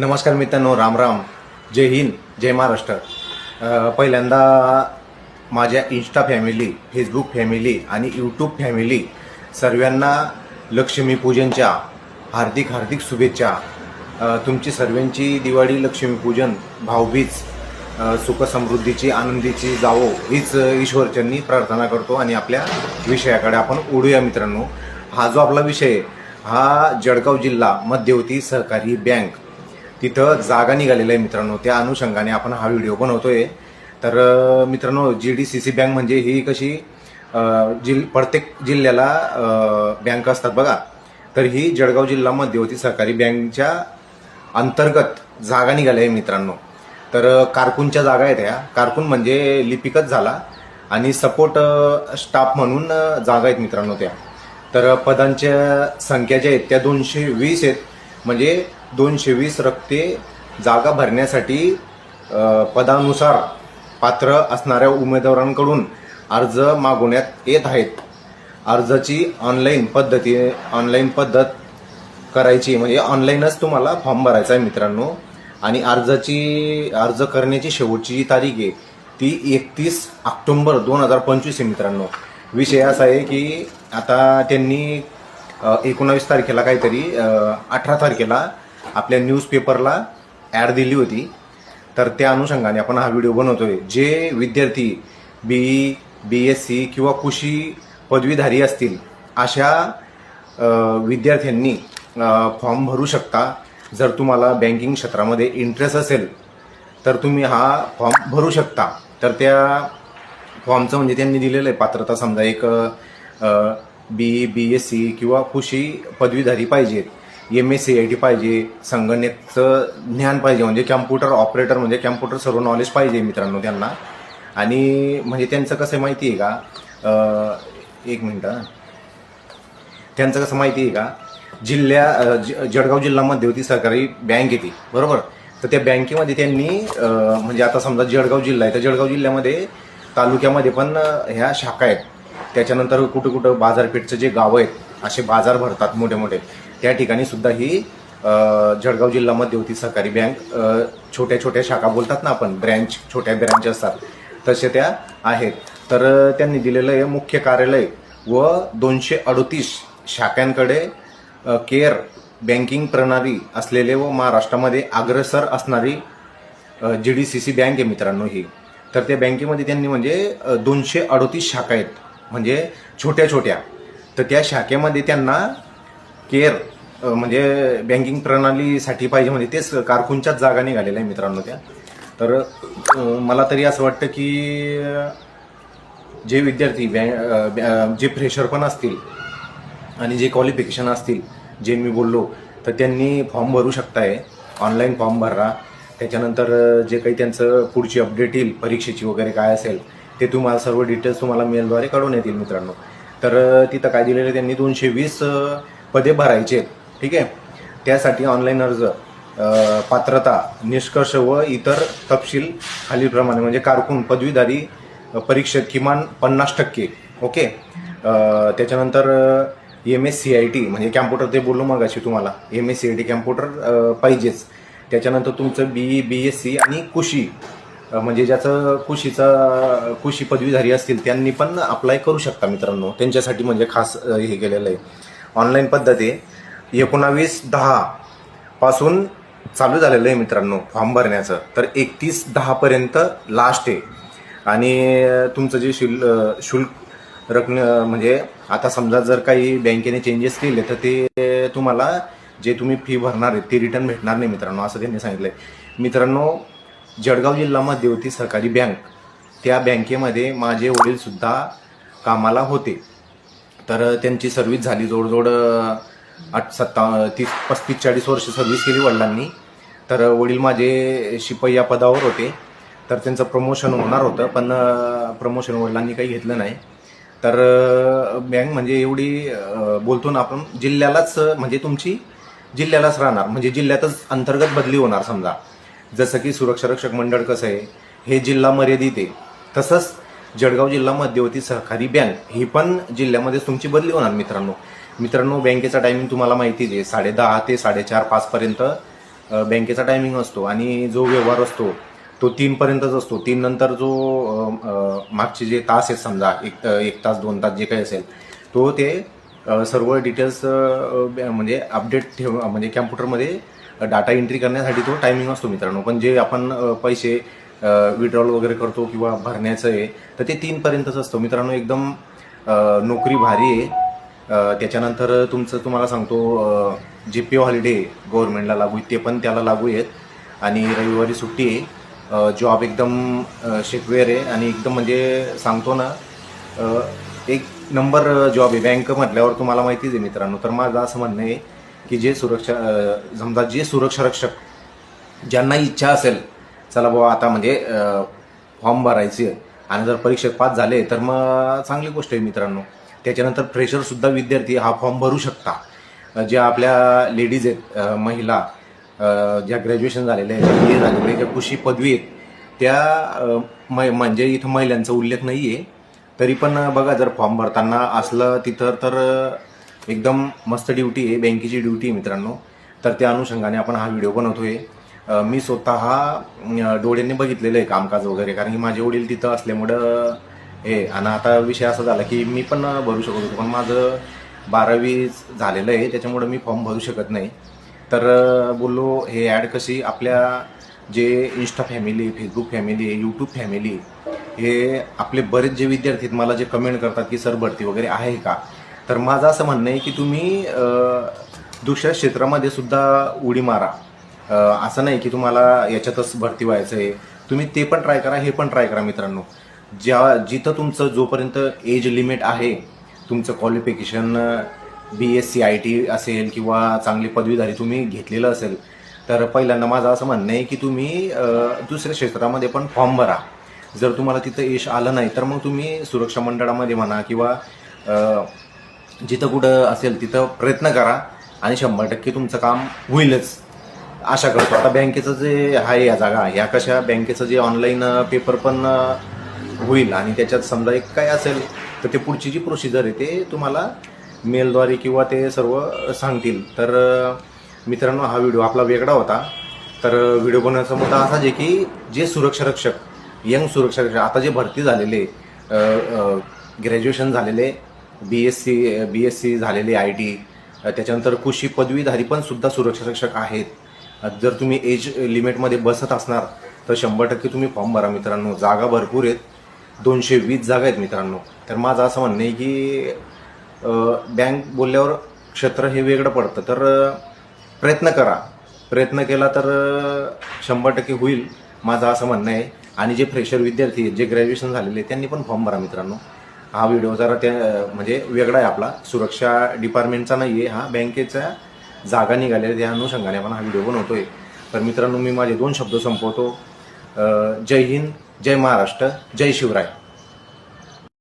नमस्कार मित्रांनो राम राम. जय हिंद जय महाराष्ट्र. पहिल्यांदा माझ्या इन्स्टा फॅमिली फेसबुक फॅमिली आणि यूट्यूब फॅमिली सर्वांना लक्ष्मीपूजनच्या हार्दिक हार्दिक शुभेच्छा. तुमची सर्वांची दिवाळी लक्ष्मीपूजन भाऊबीज सुखसमृद्धीची आनंदीची जावो हीच ईश्वरच्यांनी प्रार्थना करतो आणि आपल्या विषयाकडे आपण ओढूया मित्रांनो. हा जो आपला विषय हा जळगाव जिल्हा मध्यवर्ती सहकारी बँक. तिथं जागा निघालेल्या आहे मित्रांनो. त्या अनुषंगाने आपण हा व्हिडिओ बनवतोय. तर मित्रांनो G D C C bank म्हणजे ही कशी जिल प्रत्येक जिल्ह्याला बँक असतात बघा. तर ही जळगाव जिल्हा मध्यवर्ती सहकारी बँकच्या अंतर्गत जागा निघाल्या आहे मित्रांनो. तर कारकूनच्या जागा आहेत ह्या. कारकून म्हणजे लिपिकच झाला आणि सपोर्ट स्टाफ म्हणून जागा आहेत मित्रांनो त्या. तर पदांच्या संख्या ज्या आहेत त्या दोनशे वीस आहेत. म्हणजे दोनशे वीस रक्ते जागा भरण्यासाठी पदानुसार पात्र असणाऱ्या उमेदवारांकडून अर्ज मागवण्यात येत आहेत. अर्जाची ऑनलाईन पद्धती ऑनलाईन पद्धत करायची म्हणजे ऑनलाईनच तुम्हाला फॉर्म भरायचा आहे मित्रांनो. आणि अर्जाची अर्ज करण्याची शेवटची जी तारीख आहे ती एकतीस ऑक्टोंबर दोन हजार पंचवीस आहे मित्रांनो. विषय असा आहे की आता त्यांनी एकोणावीस तारखेला काहीतरी अठरा तारखेला आपल्या न्यूजपेपरला ॲड दिली होती. तर त्या अनुषंगाने आपण हा व्हिडिओ बनवतोय. जे विद्यार्थी बी बी एस सी किंवा कृषी पदवीधारी असतील अशा विद्यार्थ्यांनी फॉर्म भरू शकता. जर तुम्हाला बँकिंग क्षेत्रामध्ये इंटरेस्ट असेल तर तुम्ही हा फॉर्म भरू शकता. तर त्या फॉर्मचं म्हणजे त्यांनी दिलेलं आहे पात्रता. समजा एक बी बी एस सी किंवा कृषी पदवीधारी पाहिजेत. M S C I T पाहिजे संगणकचं ज्ञान पाहिजे म्हणजे कॅम्प्युटर ऑपरेटर म्हणजे कॅम्प्युटर सर्व नॉलेज पाहिजे मित्रांनो त्यांना. आणि म्हणजे त्यांचं कसं आहे माहिती आहे का एक मिनटं त्यांचं कसं माहिती आहे का? जिल्ह्या ज- जळगाव जिल्हा मध्यवर्ती सहकारी बँक येते बरोबर? तर त्या बँकेमध्ये त्यांनी म्हणजे आता समजा जळगाव जिल्हा आहे तर जळगाव जिल्ह्यामध्ये तालुक्यामध्ये पण ह्या शाखा आहेत. त्याच्यानंतर कुठं कुठं बाजारपेठचं जे गावं आहेत असे बाजार भरतात मोठे मोठे त्या ठिकाणी सुद्धा ही जळगाव जिल्हा मध्यवर्ती सहकारी बँक छोट्या छोट्या शाखा बोलतात ना आपण ब्रँच छोट्या ब्रँच असतात तसे त्या आहेत. तर त्यांनी दिलेलं हे मुख्य कार्यालय व दोनशे अडतीस शाखांकडे केअर बँकिंग प्रणाली असलेले व महाराष्ट्रामध्ये अग्रसर असणारी G D C C bank आहे मित्रांनो ही. तर त्या बँकेमध्ये त्यांनी म्हणजे दोनशे अडतीस शाखा आहेत. म्हणजे छोट्या छोट्या. तर त्या शाखेमध्ये त्यांना केअर म्हणजे बँकिंग प्रणालीसाठी पाहिजे म्हणजे तेच कारकूनच्याच जागा निघालेल्या आहे मित्रांनो त्या. तर मला तरी असं वाटतं की जे विद्यार्थी बॅ- जे फ्रेशर पण असतील आणि जे क्वालिफिकेशन असतील जे मी बोललो तर त्यांनी फॉर्म भरू शकताय. ऑनलाईन फॉर्म भरा. त्याच्यानंतर जे काही त्यांचं पुढची अपडेट येईल परीक्षेची वगैरे काय असेल ते तुम्हाला सर्व डिटेल्स तुम्हाला मेलद्वारे कळून येतील मित्रांनो. तर तिथं काय दिलेलं आहे त्यांनी दोनशे वीस पदे भरायचे आहेत ठीक आहे? त्यासाठी ऑनलाईन अर्ज अ, पात्रता निष्कर्ष व इतर तपशील खालीलप्रमाणे म्हणजे कारकून पदवीधारी परीक्षेत किमान पन्नास टक्के. ओके? अ, त्याच्यानंतर M S C I T म्हणजे कॅम्प्युटर ते बोललो मग अशी तुम्हाला M S C I T computer पाहिजेच. त्याच्यानंतर तुमचं बी बी एस सी आणि कुशी. अ, म्हणजे ज्याचं कुशीचा कुशी पदवीधारी असतील त्यांनी पण अप्लाय करू शकता मित्रांनो. त्यांच्यासाठी म्हणजे खास अ, हे केलेलं आहे. ऑनलाईन पद्धती एकोणावीस दहा पासून चालू झालेलं आहे मित्रांनो फॉर्म भरण्याचं. तर एकतीस दहापर्यंत लास्ट आहे. आणि तुमचं जे शुल्क शुल्क रक्कम म्हणजे आता समजा जर काही बँकेने चेंजेस केले तर ते तुम्हाला जे तुम्ही फी भरणार आहे ते रिटर्न भेटणार नाही मित्रांनो असं त्यांनी सांगितलंय. मित्रांनो जळगाव जिल्हा मध्यवर्ती सहकारी बँक त्या बँकेमध्ये माझे वडीलसुद्धा कामाला होते. तर त्यांची सर्व्हिस झाली जवळजवळ आठ सत्ता तीस पस्तीस चाळीस वर्ष सर्व्हिस केली वडिलांनी. तर वडील माझे शिपाई या पदावर होते. तर त्यांचं प्रमोशन होणार होतं पण प्रमोशन वडिलांनी काही घेतलं नाही. तर बँक म्हणजे एवढी बोलतो ना आपण जिल्ह्यालाच म्हणजे तुमची जिल्ह्यालाच राहणार. म्हणजे जिल्ह्यातच अंतर्गत बदली होणार समजा. जसं की सुरक्षा रक्षक मंडळ कसं आहे हे जिल्हा मर्यादित आहे. तसंच जळगाव जिल्हा मध्यवर्ती सहकारी बँक. ही पण जिल्ह्यामध्ये तुमची बदली होणार मित्रांनो. मित्रांनो बँकेचा टायमिंग तुम्हाला माहितीच आहे. साडे दहा ते साडेचार पाचपर्यंत बँकेचा टायमिंग असतो. आणि जो व्यवहार असतो तो तीनपर्यंतच असतो. तीन नंतर जो मागचे जे तास आहेत समजा एक एक तास दोन तास जे काही असेल तो ते सर्व डिटेल्स म्हणजे अपडेट ठेव म्हणजे कॅम्प्युटरमध्ये डाटा एंट्री करण्यासाठी तो टायमिंग असतो मित्रांनो. पण जे आपण पैसे विड्रॉल वगैरे करतो किंवा भरण्याचं आहे तर ते तीन पर्यंतच असतं. मित्रांनो एकदम नोकरी भारी आहे. त्याच्यानंतर तुमचं तुम्हाला सांगतो जे पी हॉलिडे गव्हर्नमेंटला लागू आहे ते पण त्याला लागू आहेत. आणि रविवारी सुट्टी आहे. जॉब एकदम शेकवेअर आहे. आणि एकदम म्हणजे सांगतो ना एक नंबर जॉब आहे. बँक म्हटल्यावर तुम्हाला माहितीच आहे मित्रांनो तर माझं असं म्हणणं आहे की जे सुरक्षा समजा जे सुरक्षा रक्षक ज्यांना इच्छा असेल चला बाबा आता म्हणजे फॉर्म भरायचे आणि जर परीक्षेत पास झाले तर मग चांगली गोष्ट आहे मित्रांनो. त्याच्यानंतर फ्रेशरसुद्धा विद्यार्थी हा फॉर्म भरू शकता. ज्या आपल्या लेडीज आहेत महिला ज्या ग्रॅज्युएशन झालेल्या आहेत ज्या ए झालेल्या आहेत ज्या कृषी पदवी आहेत त्या मै- म्हणजे इथं महिलांचा उल्लेख नाही आहे तरी पण बघा जर फॉर्म भरताना असलं तिथं तर एकदम मस्त ड्युटी आहे बँकेची ड्युटी आहे मित्रांनो. तर त्या अनुषंगाने आपण हा व्हिडिओ बनवतो आहे मी स्वतः डोळ्यांनी बघितलेलं आहे कामकाज वगैरे. कारण की माझे वडील तिथं असल्यामुळं हे आणि आता विषय असा झाला की मी पण भरू शकत होतो. पण माझं बारावी झालेलं आहे त्याच्यामुळं मी फॉर्म भरू शकत नाही. तर बोललो हे ॲड कशी? आपल्या जे Insta family Facebook family YouTube family हे आपले बरेच जे विद्यार्थी आहेत मला जे कमेंट करतात की सर भरती वगैरे आहे का? तर माझं असं म्हणणं आहे की तुम्ही दुसऱ्या क्षेत्रामध्ये सुद्धा उडी मारा. असं नाही की तुम्हाला याच्यातच भरती व्हायचं आहे. तुम्ही ते पण ट्राय करा हे पण ट्राय करा मित्रांनो. ज्या जिथं तुमचं जोपर्यंत एज लिमिट आहे तुमचं qualification B S C I T असेल किंवा चांगली पदवीधारी तुम्ही घेतलेलं असेल तर पहिल्यांदा माझं असं म्हणणं आहे की तुम्ही दुसऱ्या क्षेत्रामध्ये पण फॉर्म भरा. जर तुम्हाला तिथं यश आलं नाही तर मग तुम्ही सुरक्षा मंडळामध्ये म्हणा किंवा जिथं कुठं असेल तिथं प्रयत्न करा आणि शंभर टक्के तुमचं काम होईलच. आशा करतो. आता बँकेचं जे आहे या जागा ह्या कशा बँकेचं जे ऑनलाईन पेपर पण होईल आणि त्याच्यात समजा एक काय असेल तर ते पुढची जी प्रोसिजर आहे ते तुम्हाला मेलद्वारे किंवा ते सर्व सांगतील. तर मित्रांनो हा व्हिडिओ आपला वेगळा होता. तर व्हिडिओ बनवण्याचा मुद्दा असाच आहे की जे सुरक्षा रक्षक यंग सुरक्षा रक्षक आता जे भरती झालेले ग्रॅज्युएशन झालेले B S C B S C झालेले आय टी त्याच्यानंतर कृषी पदवीधारी पण सुद्धा सुरक्षा रक्षक आहेत. जर तुम्ही एज लिमिटमध्ये बसत असणार तर शंभर टक्के तुम्ही फॉर्म भरा मित्रांनो. जागा भरपूर आहेत. दोनशे वीस जागा आहेत मित्रांनो. तर माझं असं म्हणणं आहे की बँक बोलल्यावर क्षेत्र हे वेगळं पडतं. तर प्रयत्न करा. प्रयत्न केला तर शंभर टक्के होईल. माझं असं म्हणणं आहे. आणि जे फ्रेशर विद्यार्थी आहेत जे ग्रॅज्युएशन झालेले आहेत, त्यांनी पण फॉर्म भरा मित्रांनो. हा व्हिडिओ जरा त्या म्हणजे वेगळा आहे आपला. सुरक्षा डिपार्टमेंटचा नाही आहे हा बँकेचा जागा निघाल्या त्या अनुषंगाने आपण हा व्हिडिओ बनवतोय. तर मित्रांनो मी माझे दोन शब्द संपवतो. जय हिंद जय महाराष्ट्र जय शिवराय.